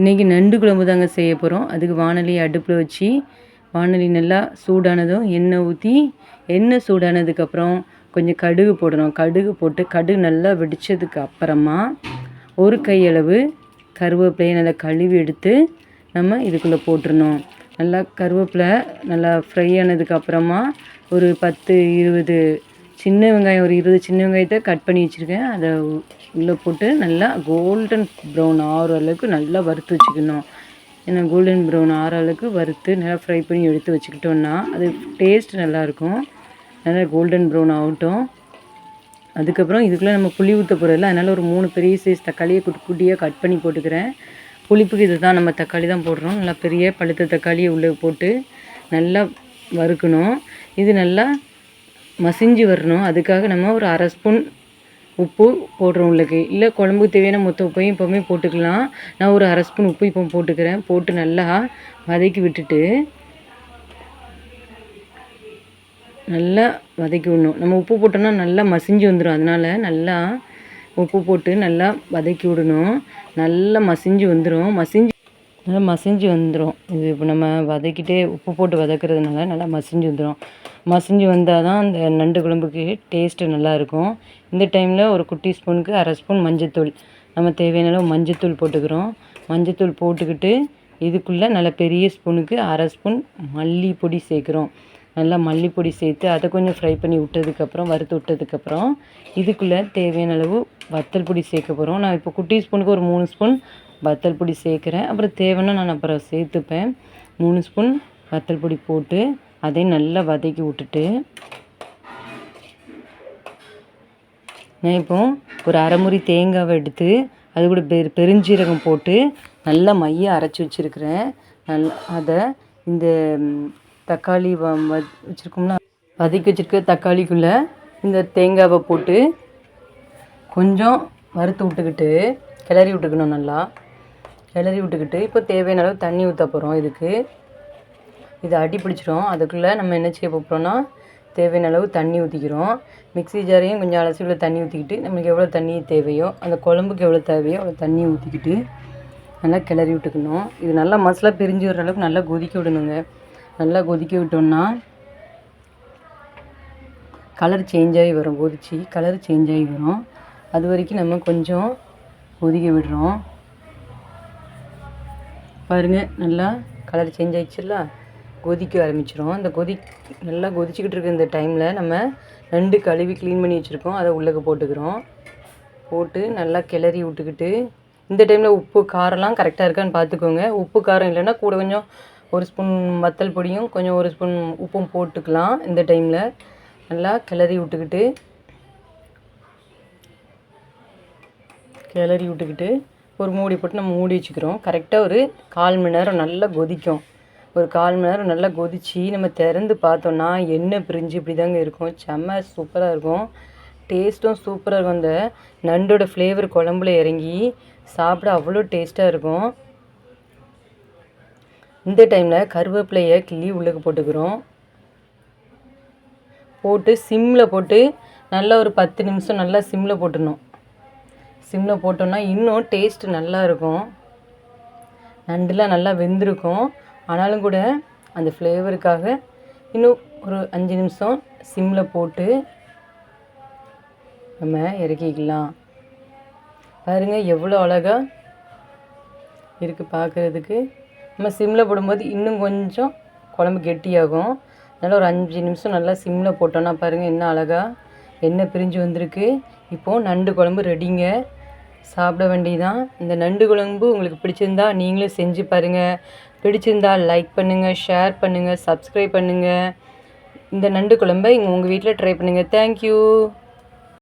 இன்றைக்கி நண்டு குழம்பு தாங்க செய்ய போகிறோம் அதுக்கு வானொலி அடுப்பில் வச்சு வானொலி நல்லா சூடானதும் எண்ணெய் ஊற்றி எண்ணெய் சூடானதுக்கப்புறம் கொஞ்சம் கடுகு போடணும். கடுகு போட்டு கடுகு நல்லா வெடித்ததுக்கு அப்புறமா ஒரு கையளவு கருவேப்பிலையை நல்லா கழுவி எடுத்து நம்ம இதுக்குள்ளே போட்டுருணும் நல்லா கருவேப்பிலை நல்லா ஃப்ரை ஆனதுக்கப்புறமா ஒரு பத்து இருபது சின்ன வெங்காயம் ஒரு இருபது சின்ன வெங்காயத்தை கட் பண்ணி வச்சுருக்கேன். அதை உள்ளே போட்டு நல்லா கோல்டன் ப்ரௌன் ஆகிற அளவுக்கு நல்லா வறுத்து வச்சுக்கணும். ஏன்னா கோல்டன் ப்ரௌன் ஆகிற அளவுக்கு வறுத்து நல்லா ஃப்ரை பண்ணி எடுத்து வச்சுக்கிட்டோன்னா அது டேஸ்ட் நல்லாயிருக்கும். நல்லா கோல்டன் ப்ரௌன் ஆகட்டும். அதுக்கப்புறம் இதுக்குள்ளே நம்ம புளி ஊற்ற போகிறதில்ல அதனால் ஒரு மூணு பெரிய சைஸ் தக்காளியை குட்டி குட்டியாக கட் பண்ணி போட்டுக்கிறேன். புளிப்புக்கு இது தான் நம்ம தக்காளி தான் போடுறோம். நல்லா பெரிய பழுத்த தக்காளியை உள்ளே போட்டு நல்லா வறுக்கணும். இது நல்லா மசிஞ்சு வரணும். அதுக்காக நம்ம ஒரு அரை ஸ்பூன் உப்பு போடுறோம் உள்ளுக்கு. இல்லை குழம்புக்கு தேவையான மொத்த உப்பையும் இப்போவுமே போட்டுக்கலாம். நான் ஒரு அரை ஸ்பூன் உப்பு இப்போ போட்டுக்கிறேன். போட்டு நல்லா வதக்கி விட்டுட்டு நல்லா வதக்கி விடணும். நம்ம உப்பு போட்டோம்னா நல்லா மசிஞ்சு வந்துடும் அதனால் நல்லா உப்பு போட்டு நல்லா வதக்கி விடணும். நல்லா மசிஞ்சு வந்துடும் மசிஞ்சு நல்லா மசிஞ்சு வந்துடும் இது இப்போ நம்ம வதக்கிட்டே உப்பு போட்டு வதக்கிறதுனால நல்லா மசிஞ்சு வந்துடும் மசிஞ்சு வந்தால் தான் அந்த நண்டு குழம்புக்கு டேஸ்ட்டு நல்லாயிருக்கும் இந்த டைமில் ஒரு குட்டி ஸ்பூனுக்கு அரை ஸ்பூன் மஞ்சத்தூள். நம்ம தேவையான அளவு மஞ்சத்தூள் போட்டுக்கிறோம். மஞ்சத்தூள் போட்டுக்கிட்டு இதுக்குள்ளே நல்ல பெரிய ஸ்பூனுக்கு அரை ஸ்பூன் மல்லிப்பொடி சேர்க்குறோம். நல்லா மல்லிப்பொடி சேர்த்து அதை கொஞ்சம் ஃப்ரை பண்ணி விட்டதுக்கப்புறம் வறுத்து விட்டதுக்கப்புறம் இதுக்குள்ளே தேவையான அளவு வத்தல் பொடி சேர்க்க போகிறோம் நான் இப்போ குட்டி ஸ்பூனுக்கு ஒரு மூணு ஸ்பூன் வத்தல் பொடி சேர்க்குறேன். அப்புறம் தேவைன்னா நான் அப்புறம் சேர்த்துப்பேன். மூணு ஸ்பூன் வத்தல் பொடி போட்டு அதையும் நல்லா வதக்கி விட்டுட்டு நான் இப்போ ஒரு அரைமுறி தேங்காவை எடுத்து அது கூட பெரு பெருஞ்சீரகம் போட்டு நல்லா மைய அரைச்சி வச்சுருக்கிறேன். நல் அதை இந்த தக்காளி வ வச்சுருக்கோம்னா வதக்கி வச்சுருக்க தக்காளிக்குள்ளே இந்த தேங்காவை போட்டு கொஞ்சம் வறுத்து விட்டுக்கிட்டு கிளறி விட்டுக்கணும் நல்லா. கிளறி விட்டுக்கிட்டு இப்போ தேவையான அளவு தண்ணி ஊற்ற போகிறோம் இதுக்கு. இது அடி பிடிச்சிரும். அதுக்குள்ளே நம்ம என்ன செய்ய போகிறோம்னா தேவையான அளவு தண்ணி ஊற்றிக்கிறோம் மிக்ஸி ஜாரையும் கொஞ்சம் அலசி உள்ள தண்ணி ஊற்றிக்கிட்டு நம்மளுக்கு எவ்வளோ தண்ணி தேவையோ அந்த குழம்புக்கு எவ்வளோ தேவையோ அவ்வளோ தண்ணி ஊற்றிக்கிட்டு நல்லா கிளறி விட்டுக்கணும். இது நல்லா மசாலா பிரிஞ்சு வர அளவுக்கு நல்லா கொதிக்க விடணுங்க. நல்லா கொதிக்க விட்டோம்னா கலர் சேஞ்ச் ஆகி வரும். கொதிச்சு கலர் சேஞ்ச் ஆகி வரும். அது வரைக்கும் நம்ம கொஞ்சம் கொதிக்க விடுறோம். பாருங்கள் நல்லா கலர் சேஞ்ச் ஆயிடுச்சுல்ல? கொதிக்க ஆரம்பிச்சிடும் அந்த கொதி நல்லா கொதிச்சுக்கிட்டு இருக்க இந்த டைமில் நம்ம நண்டு கழுவி க்ளீன் பண்ணி வச்சுருக்கோம். அதை உள்ளக்க போட்டுக்கிறோம். போட்டு நல்லா கிளறி விட்டுக்கிட்டு இந்த டைமில் உப்பு காரம்லாம் கரெக்டாக இருக்கான்னு பார்த்துக்கோங்க. உப்பு காரம் இல்லைன்னா கூட கொஞ்சம் ஒரு ஸ்பூன் வத்தல் பொடியும் கொஞ்சம் ஒரு ஸ்பூன் உப்பும் போட்டுக்கலாம் இந்த டைமில் நல்லா கிளறி விட்டுக்கிட்டு கிளறி விட்டுக்கிட்டு ஒரு மூடி போட்டு நம்ம மூடி வச்சுக்கிறோம். கரெக்டாக ஒரு கால் மணி நேரம் நல்லா கொதிக்கும். ஒரு கால் மணி நேரம் நல்லா கொதிச்சு நம்ம திறந்து பார்த்தோன்னா எண்ணெய் பிரிஞ்சு இப்படி தாங்க இருக்கும். செம்ம சூப்பராக இருக்கும். டேஸ்ட்டும் சூப்பராக இருக்கும். அந்த நண்டோட ஃப்ளேவர் குழம்புல இறங்கி சாப்பிட அவ்வளோ டேஸ்ட்டாக இருக்கும். இந்த டைமில் கருவேப்பிலையை கிள்ளி உள்ளுக்கு போட்டுக்கிறோம். போட்டு சிம்மில் போட்டு நல்லா ஒரு பத்து நிமிஷம் நல்லா சிம்மில் போட்டுடணும். சிம்மில் போட்டோம்னா இன்னும் டேஸ்ட் நல்லா இருக்கும் நண்டுலாம் நல்லா வெந்திருக்கும். ஆனாலும் கூட அந்த ஃப்ளேவருக்காக இன்னும் ஒரு அஞ்சு நிமிஷம் சிம்மில் போட்டு நம்ம இறக்கிக்கலாம். பாருங்கள் எவ்வளோ அழகாக இருக்குது பார்க்குறதுக்கு நம்ம சிம்மில் போடும்போது இன்னும் கொஞ்சம் குழம்பு கெட்டியாகும். அதனால் ஒரு அஞ்சு நிமிஷம் நல்லா சிம்மில் போட்டோன்னா பாருங்கள் என்ன அழகாக எண்ணெய் பிரிஞ்சு வந்திருக்கு. இப்போது நண்டு குழம்பு ரெடிங்க சாப்பிட வேண்டியதான் இந்த நண்டு குழம்பு உங்களுக்கு பிடிச்சிருந்தா நீங்களும் செஞ்சு பாருங்கள் பிடிச்சிருந்தா லைக் பண்ணுங்கள் ஷேர் பண்ணுங்கள் சப்ஸ்கிரைப் பண்ணுங்கள் இந்த நண்டு குழம்பை இங்கே உங்கள் வீட்டில் ட்ரை பண்ணுங்கள் தேங்க்யூ